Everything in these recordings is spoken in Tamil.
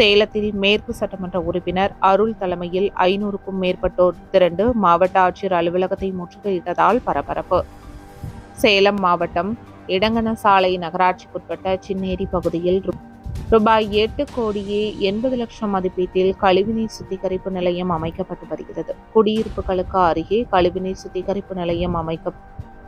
சேலத்தில் மேற்கு சட்டமன்ற உறுப்பினர் அருள் தலைமையில் ஐநூறுக்கும் மேற்பட்டோர் திரண்டு மாவட்ட ஆட்சியர் அலுவலகத்தை முற்றுகையிட்டதால் பரபரப்பு. சேலம் மாவட்டம் இடங்கனசாலை நகராட்சிக்குட்பட்ட சின்னேரி பகுதியில் ரூ- ரூபாய் எட்டு கோடியே எண்பது லட்சம் மதிப்பீட்டில் கழிவுநீர் சுத்திகரிப்பு நிலையம் அமைக்கப்பட்டு வருகிறது. குடியிருப்புகளுக்கு அருகே கழிவுநீர் சுத்திகரிப்பு நிலையம் அமைக்க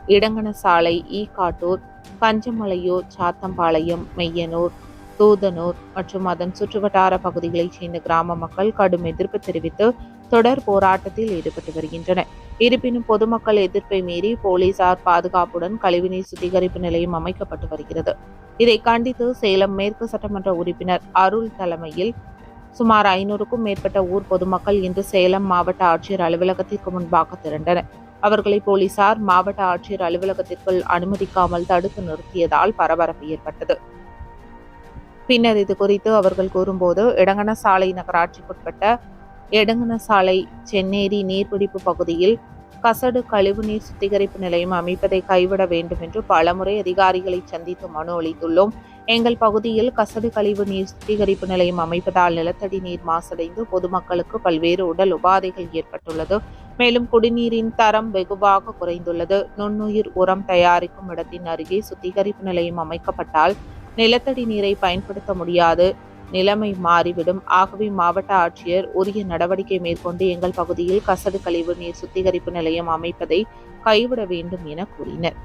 இடங்கனசாலை ஈகாட்டூர் பஞ்சமலையூர் சாத்தம்பாளையம் மெய்யனூர் தூதனூர் மற்றும் அதன் சுற்றுவட்டார பகுதிகளைச் சேர்ந்த கிராம மக்கள் கடும் எதிர்ப்பு தெரிவித்து தொடர் போராட்டத்தில் ஈடுபட்டு வருகின்றனர். இருப்பினும் பொதுமக்கள் எதிர்ப்பை மீறி போலீசார் பாதுகாப்புடன் கழிவுநீர் சுத்திகரிப்பு நிலையம் அமைக்கப்பட்டு வருகிறது. இதை கண்டித்து சேலம் மேற்கு சட்டமன்ற உறுப்பினர் அருள் தலைமையில் சுமார் ஐநூறுக்கும் மேற்பட்ட ஊர் பொதுமக்கள் இன்று சேலம் மாவட்ட ஆட்சியர் அலுவலகத்திற்கு முன்பாக திரண்டனர். அவர்களை போலீசார் மாவட்ட ஆட்சியர் அலுவலகத்திற்குள் அனுமதிக்காமல் தடுத்து நிறுத்தியதால் பரபரப்பு ஏற்பட்டது. பின்னர் இது குறித்து அவர்கள் கூறும்போது இடங்கனசாலை நகராட்சிக்குட்பட்ட இடங்கனசாலை சென்னேரி நீர்பிடிப்பு பகுதியில் கசடு கழிவுநீர் சுத்திகரிப்பு நிலையம் அமைப்பதை கைவிட வேண்டும் என்று பலமுறை அதிகாரிகளை சந்தித்து மனு அளித்துள்ளோம். எங்கள் பகுதியில் கசடு கழிவு நீர் சுத்திகரிப்பு நிலையம் அமைப்பதால் நிலத்தடி நீர் மாசடைந்து பொதுமக்களுக்கு பல்வேறு உடல் உபாதைகள் ஏற்பட்டுள்ளது. மேலும் குடிநீரின் தரம் வெகுவாக குறைந்துள்ளது. நுண்ணுயிர் உரம் தயாரிக்கும் இடத்தின் அருகே சுத்திகரிப்பு நிலையம் அமைக்கப்பட்டால் நிலத்தடி நீரை பயன்படுத்த முடியாது. நிலைமை மாறிவிடும். ஆகவே மாவட்ட ஆட்சியர் உரிய நடவடிக்கை மேற்கொண்டு எங்கள் பகுதியில் கசடு கழிவு நீர் சுத்திகரிப்பு நிலையம் அமைப்பதை கைவிட வேண்டும் என கூறினர்.